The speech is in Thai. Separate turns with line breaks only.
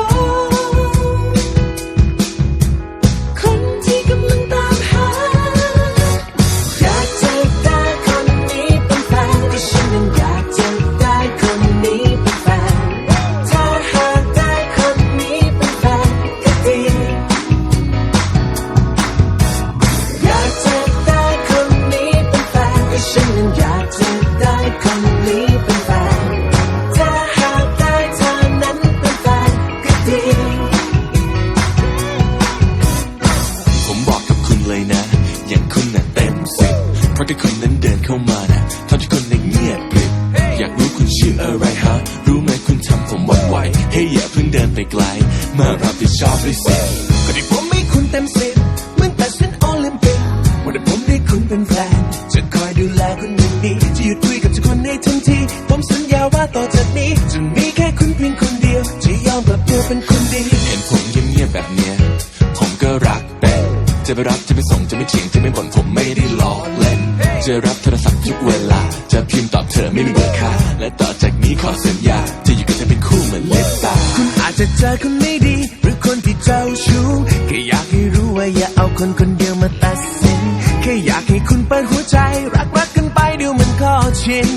Oh. เพราะที่คนนั้นเดินเข้ามานะทำให้คนนั้นเงียบกริบอยากรู้คุณชื่ออะไรฮะ รู้ไหมคุณทำผมหวั่นไหวเฮ้ยอย่าเพิ่งเดินไปไกล มารับผิดชอบด้วยสิก็ที่ผมไม่คุณเต็มสิบเหมือนแต่ฉันโอลิมปิกวันที่ผมได้คุณเป็นแฟนจะคอยดูแลคุณอย่างดีจะหยุดคุยกับทุกคนในทันที ผมสัญญาว่าต่อจากนี้จะมีแค่คุณเพียงคนเดียวจะยอมกลับตัวเป็นคนดีเห็นผมเงียบๆแบบเนี้ยผมก็รักเป็น จะไปรับจะไปส่งจะไม่เถียงจะไม่บ่นผมไม่ได้ล้อเล่น จะรับโทรศัพท์ทุกเวลา จะพิมพ์ตอบเธอไม่มีเบอร์ค่าและต่อจากนี้ขอสัญญา จะอยู่กับเธอเป็นคู่เหมือนเล็บตาคุณอาจจะเจอคนไม่ดี หรือคนที่เจ้าชู้แค่อยากให้รู้ว่าอย่าเอาคนคนเดียวมาตัดสินแค่อยากให้คุณเปิดหัวใจ รักรักกันไปเดี๋ยวมันก็ชิน